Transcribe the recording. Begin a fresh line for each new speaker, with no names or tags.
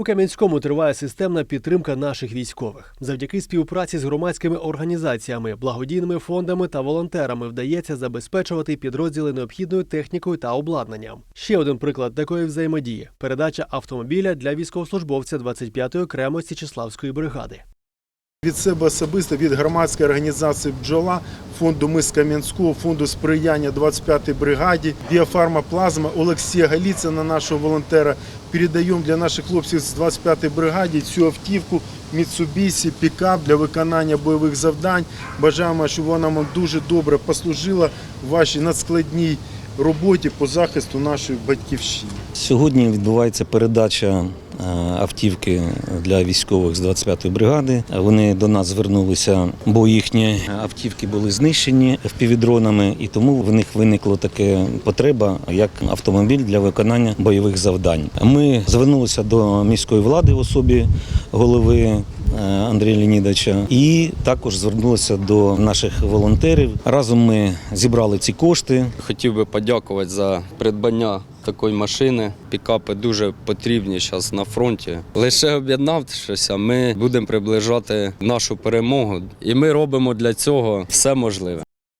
У Кам'янському триває системна підтримка наших військових. Завдяки співпраці з громадськими організаціями, благодійними фондами та волонтерами вдається забезпечувати підрозділи необхідною технікою та обладнанням. Ще один приклад такої взаємодії передача автомобіля для військовослужбовця 25-ї окремої Січеславської бригади.
Від себе особисто, від громадської організації «Бджола», фонду «Мис Кам'янського», фонду сприяння 25-й бригаді, біофарма «Плазма» Олексія Галіцина, нашого волонтера, передаємо для наших хлопців з 25-ї бригаді цю автівку Mitsubishi, пікап для виконання бойових завдань. Бажаємо, щоб вона вам дуже добре послужила в вашій надскладній роботі по захисту нашої батьківщини.
Сьогодні відбувається передача автівки для військових з 25-ї бригади. Вони до нас звернулися, бо їхні автівки були знищені впівдронами, і тому в них виникла така потреба як автомобіль для виконання бойових завдань. Ми звернулися до міської влади в особі голови е, Андрія Леонідовича і також звернулися до наших волонтерів. Разом ми зібрали ці кошти.
Хотів би подякувати за придбання такої машини. Пікапи дуже потрібні зараз на фронті. Лише об'єднавшися, ми будемо приближати нашу перемогу, і ми робимо для цього все можливе.